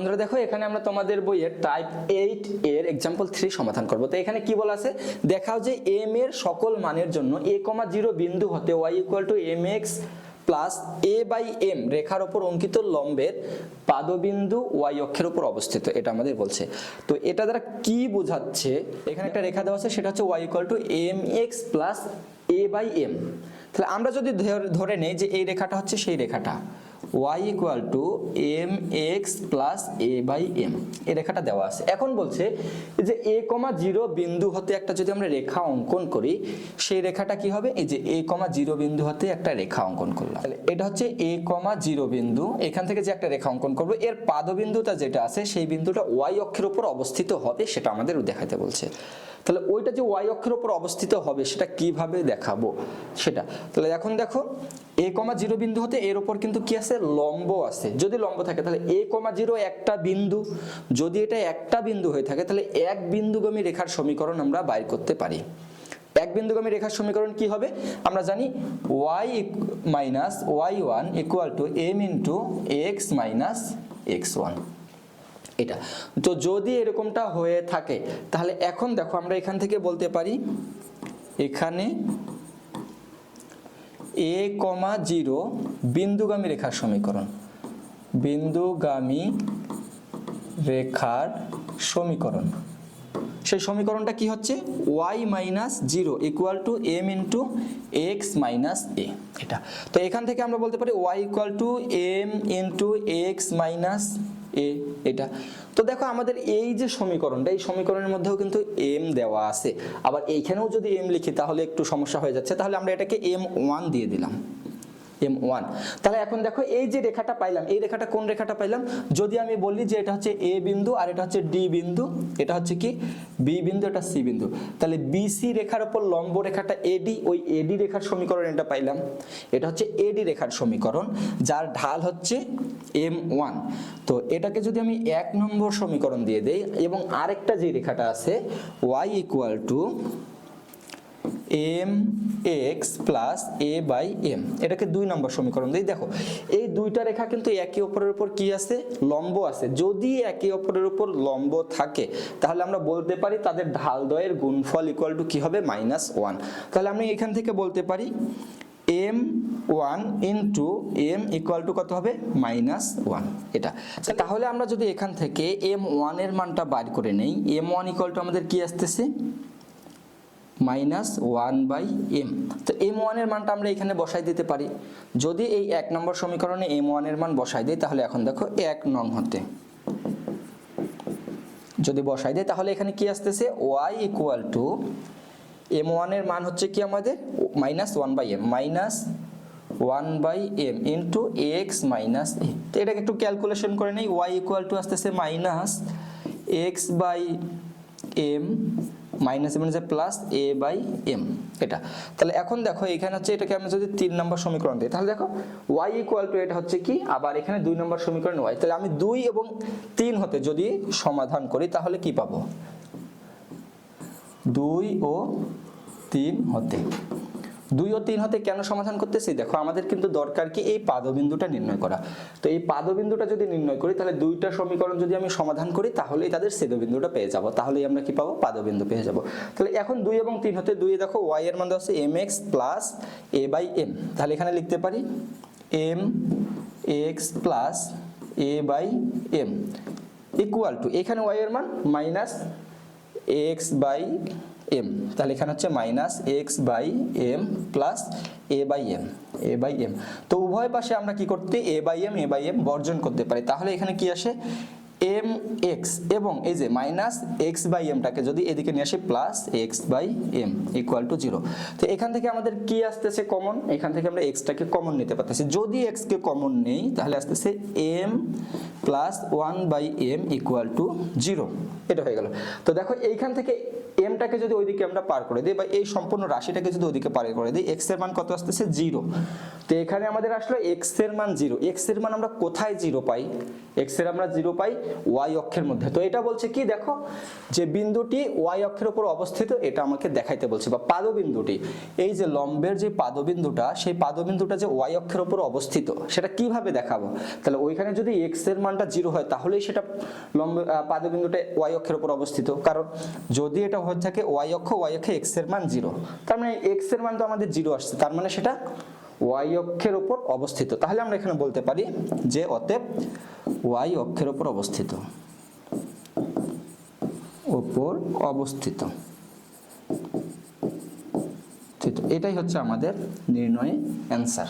বন্ধুরা দেখো, এখানে আমরা তোমাদের বইয়ের টাইপ এইট এর এক্সাম্পল থ্রি সমাধান করব। তো এখানে কি বলা আছে? দেখাও যে এম এর সকল মানের জন্য এ কমা জিরো বিন্দু হতে y equal to m x plus a by m রেখার ওপর অঙ্কিত লম্বের পাদবিন্দু ওয়াই অক্ষের উপর অবস্থিত, এটা আমাদের বলছে। তো এটা দ্বারা কি বোঝাচ্ছে? এখানে একটা রেখা দেওয়া আছে, সেটা হচ্ছে y equal to m x plus a by m তাহলে আমরা যদি ধরে- ধরে নেই যে এই রেখাটা হচ্ছে সেই রেখাটা y equal to m x plus a by m এই রেখাটা দেওয়া আছে। এখন বলছে যে এ কমা জিরো বিন্দু হতে একটা যদি আমরা রেখা অঙ্কন করি, সেই রেখাটা কি হবে? এই যে এ কমা জিরো বিন্দু হতে একটা রেখা অঙ্কন করলাম। তাহলে এটা হচ্ছে এ কমা জিরো বিন্দু। এখান থেকে যে একটা রেখা অঙ্কন করব, এর পাদবিন্দুটা যেটা আছে, সেই বিন্দুটা ওয়াই অক্ষের উপর অবস্থিত হবে সেটা আমাদের দেখাতে বলছে। তাহলে ওইটা যে ওয়াই অক্ষের উপর অবস্থিত হবে, সেটা কীভাবে দেখাবো? সেটা। তাহলে এখন দেখো এ কমা জিরো বিন্দু হতে এর উপর কিন্তু কি আছে? লম্ব আছে। যদি লম্ব থাকে, তাহলে এ কমা জিরো একটা বিন্দু। যদি এটা একটা বিন্দু হয়ে থাকে, তাহলে এক বিন্দুগামী রেখার সমীকরণ আমরা বাইর করতে পারি। এক বিন্দুগামী রেখার সমীকরণ কি হবে? আমরা জানি y minus y one equal to m into x minus x one এটা। তো যদি এরকমটা হয়ে থাকে, তাহলে এখন দেখো আমরা এখান থেকে বলতে পারি, এখানে এ কমা জিরো বিন্দুগামী রেখার সমীকরণ। বিন্দুগামী রেখার সমীকরণ। সেই সমীকরণটা কি হচ্ছে? Y minus zero equal to m into x minus a এটা। তো এখান থেকে আমরা বলতে পারি y equal to m into x minus a, এটা। তো দেখো আমাদের এই যে সমীকরণটা, এই সমীকরণের মধ্যেও কিন্তু এম দেওয়া আছে। আবার এইখানেও যদি এম লিখি, তাহলে একটু সমস্যা হয়ে যাচ্ছে। তাহলে আমরা এটাকে এম ওয়ান দিয়ে দিলাম। এম ওয়ান তাহলে এখন দেখো এই যে রেখাটা পাইলাম, এই রেখাটা কোন রেখাটা পাইলাম? যদি আমি বলি যে এটা হচ্ছে এ বিন্দু আর এটা হচ্ছে ডি বিন্দু, এটা হচ্ছে কি? বি বিন্দু, এটা সি বিন্দু। তাহলে বিসি রেখার উপর লম্ব রেখাটা এডি ওই এডি রেখার সমীকরণ এটা পাইলাম। এটা হচ্ছে এডি রেখার সমীকরণ, যার ঢাল হচ্ছে এম ওয়ান তো এটাকে যদি আমি এক নম্বর সমীকরণ দিয়ে দেই, এবং আরেকটা যে রেখাটা আছে y equal to m x plus a by m এটাকে দুই নম্বর সমীকরণ দিই দেখো। এই দুইটা রেখা কিন্তু একে অপরের উপর কি আছে? লম্ব আছে। যদি একে অপরের উপর লম্ব থাকে তাহলে আমরা বলতে পারি তাদের ঢাল দয়ের গুণফল ইকুয়াল টু কি হবে? মাইনাস ওয়ান তাহলে আমি এখান থেকে বলতে পারি m one into m equal to কত হবে? মাইনাস ওয়ান এটা। আচ্ছা, তাহলে আমরা যদি এখান থেকে এম ওয়ানের মানটা বার করে নেই এম ওয়ান ইকুয়াল টু আমাদের কি আসতেছে? Minus one by m. তো এম ওয়ানের মানটা আমরা এখানে বসাই দিতে পারি। যদি এই এক নম্বর সমীকরণে এম ওয়ানের মান বসাই দিই, তাহলে এখন দেখো এক নং হতে। যদি বসাই দেয় তাহলে এখানে কি আসতেছে? ওয়াই ইকুয়াল টু এম ওয়ানের মান হচ্ছে কি আমাদের? Minus one by m. Minus one by m into x minus a. তো এটাকে একটু ক্যালকুলেশন করে নেই। ওয়াই ইকুয়াল টু আসতেছে minus x by m minus m হচ্ছে প্লাস এ বাই এম এটা। তাহলে এখন দেখো, এখানে হচ্ছে এটাকে আমি যদি তিন নম্বর সমীকরণ দিই, তাহলে দেখো ওয়াই ইকুয়াল টু এটা হচ্ছে কি? আবার এখানে দুই নম্বর সমীকরণ ওয়াই তাহলে আমি দুই এবং তিন হতে যদি সমাধান করি, তাহলে কি পাবো? দুই ও তিন হতে। দুই ও তিন হতে কেন সমাধান করতেছি? দেখো, আমাদের কিন্তু দরকার কি এই পাদবিন্দুটা নির্ণয় করা। তো এই পাদবিন্দুটা যদি নির্ণয় করি, তাহলে দুইটা সমীকরণ যদি আমি সমাধান করি, তাহলেই তাদের ছেদবিন্দুটা পেয়ে যাব। তাহলেই আমরা কি পাবো? পাদবিন্দু পেয়ে যাব। তাহলে এখন দুই এবং তিন হতে দুই দেখো ওয়াই এর মান হচ্ছে m x plus a by m তাহলে এখানে লিখতে পারি m x plus a by m equal to এখানে ওয়াই এর মান মাইনাস এক্স বাই এম তাহলে এখানে হচ্ছে minus x by m plus a by m a by m তো উভয় পাশে আমরা কি করতে a by m a by m বর্জন করতে পারি। তাহলে এখানে কি আসে? এম এক্স এবং এই যে মাইনাস এক্স বাই এমটাকে যদি এদিকে নিয়ে আসি plus x by m equal to zero তো এখান থেকে আমাদের কি আসতেছে কমন এখান থেকে আমরা এক্সটাকে কমন নিতে পারতেছি। যদি এক্সকে কমন নেই, তাহলে আসতেছে m plus one by m equal to zero এটা হয়ে গেল। তো দেখো, এইখান থেকে এমটাকে যদি ওইদিকে আমরা পার করে দিই বা এই সম্পূর্ণ রাশিটাকে যদি ওইদিকে পার করে দিই এক্সের মান কত আসতেছে? জিরো তো এখানে আমাদের আসলো এক্সের মান জিরো এক্সের মান আমরা কোথায় জিরো পাই? এক্সের আমরা জিরো পাই ওয়াই অক্ষের মধ্যে। তো এটা বলছে কি, দেখো, যে বিন্দুটি ওয়াই অক্ষের উপর অবস্থিত, এটা আমাকে দেখাইতে বলছে। বা পাদবিন্দুটি, এই যে লম্বের যে পাদবিন্দুটা, সেই পাদবিন্দুটা যে ওয়াই অক্ষের উপর অবস্থিত, সেটা কীভাবে দেখাবো? তাহলে ওইখানে যদি এক্সের মানটা জিরো হয়, তাহলেই সেটা লম্ব পাদবিন্দুটা ওয়াই অক্ষের উপর অবস্থিত। কারণ যদি এটা হয়ে থাকে ওয়াই অক্ষ, ওয়াই অক্ষে এক্সের মান জিরো তার মানে এক্সের মান তো আমাদের জিরো আসছে। তার মানে সেটা ওয়াই অক্ষের উপর অবস্থিত। তাহলে আমরা এখানে বলতে পারি যে অতএব ওয়াই অক্ষের উপর অবস্থিত। উপর অবস্থিত। এটাই হচ্ছে আমাদের নির্ণয় অ্যান্সার